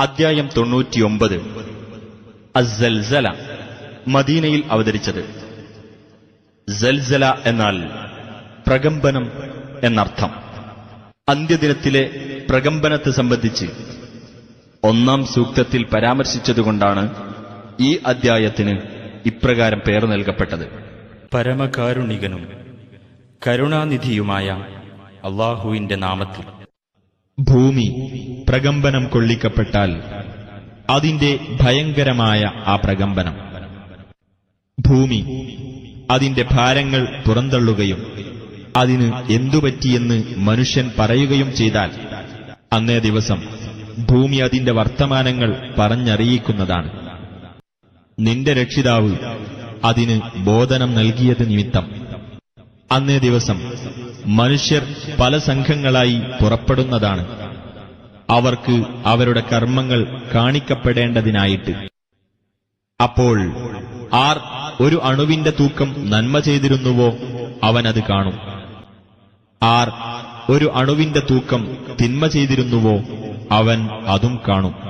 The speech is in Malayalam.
അദ്ധ്യായം തൊണ്ണൂറ്റിയൊമ്പത്. അസൽസല മദീനയിൽ അവതരിച്ചത്. സൽസല എന്നാൽ പ്രകമ്പനം എന്നർത്ഥം. അന്ത്യദിനത്തിലെ പ്രകമ്പനത്തെ സംബന്ധിച്ച് ഒന്നാം സൂക്തത്തിൽ പരാമർശിച്ചതുകൊണ്ടാണ് ഈ അദ്ധ്യായത്തിന് ഇപ്രകാരം പേർ നൽകപ്പെട്ടത്. പരമകാരുണികനും കരുണാനിധിയുമായ അള്ളാഹുവിന്റെ നാമത്തിൽ. ഭൂമി പ്രകമ്പനം കൊള്ളിക്കപ്പെട്ടാൽ അതിന്റെ ഭയങ്കരമായ ആ പ്രകമ്പനം. ഭൂമി അതിന്റെ ഭാരങ്ങൾ പുറന്തള്ളുകയും അതിന് എന്തുപറ്റിയെന്ന് മനുഷ്യൻ പറയുകയും ചെയ്താൽ അന്നേ ദിവസം ഭൂമി അതിന്റെ വർത്തമാനങ്ങൾ പറഞ്ഞറിയിക്കുന്നതാണ്. നിന്റെ രക്ഷിതാവ് അതിന് ബോധനം നൽകിയത് നിമിത്തം. അന്നേ ദിവസം മനുഷ്യർ പല സംഘങ്ങളായി പുറപ്പെടുന്നതാണ്. അവർക്ക് അവരുടെ കർമ്മങ്ങൾ കാണിക്കപ്പെടേണ്ടതിനായിട്ട്. അപ്പോൾ ആർ ഒരു അണുവിന്റെ തൂക്കം നന്മ ചെയ്തിരുന്നുവോ അവനത് കാണും. ആർ ഒരു അണുവിന്റെ തൂക്കം തിന്മ ചെയ്തിരുന്നുവോ അവൻ അതും കാണും.